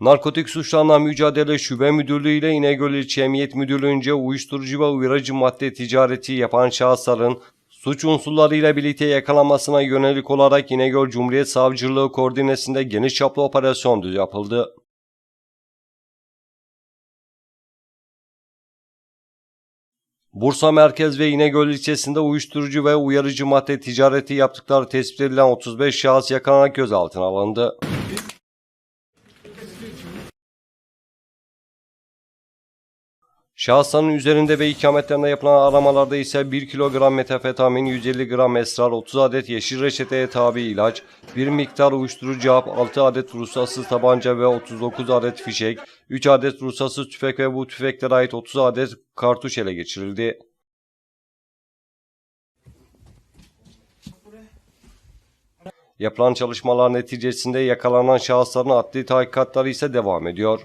Narkotik suçlarla mücadele şube müdürlüğü ile İnegöl İlçe Emniyet Müdürlüğü'nce uyuşturucu ve uyarıcı madde ticareti yapan şahısların suç unsurlarıyla birlikte yakalanmasına yönelik olarak İnegöl Cumhuriyet Savcılığı koordinesinde geniş çaplı operasyon yapıldı. Bursa Merkez ve İnegöl ilçesinde uyuşturucu ve uyarıcı madde ticareti yaptıkları tespit edilen 35 şahıs yakalanarak gözaltına alındı. Şahısların üzerinde ve ikametlerinde yapılan aramalarda ise 1 kilogram metafetamin, 150 gram esrar, 30 adet yeşil reçeteye tabi ilaç, 1 miktar uyuşturucu hap, 6 adet ruhsatsız tabanca ve 39 adet fişek, 3 adet ruhsatsız tüfek ve bu tüfeklere ait 30 adet kartuş ele geçirildi. Yapılan çalışmalar neticesinde yakalanan şahısların adli tahkikatları ise devam ediyor.